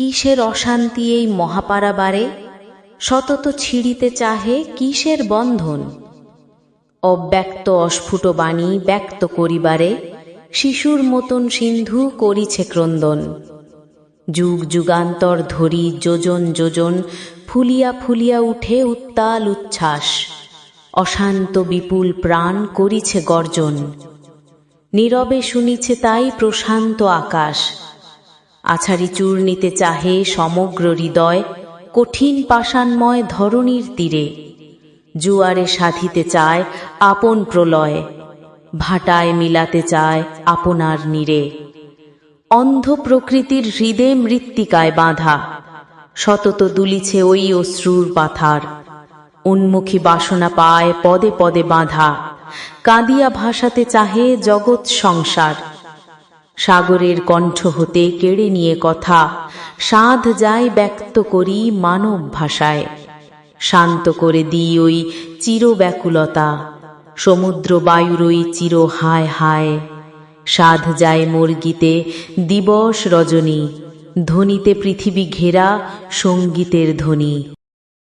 কিসের অশান্তি এই মহাপারাবারে সতত ছিঁড়িতে চাহে কিসের বন্ধন? অব্যক্ত অস্ফুট বাণী ব্যক্ত করিবারে শিশুর মতন সিন্ধু করিছে ক্রন্দন। যুগ যুগান্তর ধরি যোজন যোজন ফুলিয়া ফুলিয়া উঠে উত্তাল উচ্ছ্বাস। অশান্ত বিপুল প্রাণ করিছে গর্জন। নীরবে শুনিছে তাই প্রশান্ত আকাশ। আছাড়ি চূর্ণিতে চাহে সমগ্র হৃদয়, কঠিন পাষাণময় ধরণীর তীরে। জুয়ারে সাধিতে চায় আপন প্রলয়, ভাটায় মিলাতে চায় আপনার নীরে। অন্ধ প্রকৃতির হৃদে মৃত্তিকায় বাঁধা, সতত দুলিছে ওই অশ্রুর পাথার। উন্মুখী বাসনা পায় পদে পদে বাঁধা, কাঁদিয়া ভাসাতে চাহে জগৎ সংসার। সাগরের কণ্ঠ হতে কেড়ে নিয়ে কথা, সাধ যায় ব্যক্ত করি মানব ভাষায়। শান্ত করে দিই ওই চিরব্যাকুলতা, সমুদ্র বায়ুর ওই চির হায় হায়। সাধ যায় মোর গীতে দিবস রজনী, ধ্বনিতে পৃথিবী ঘেরা সঙ্গীতের ধ্বনি।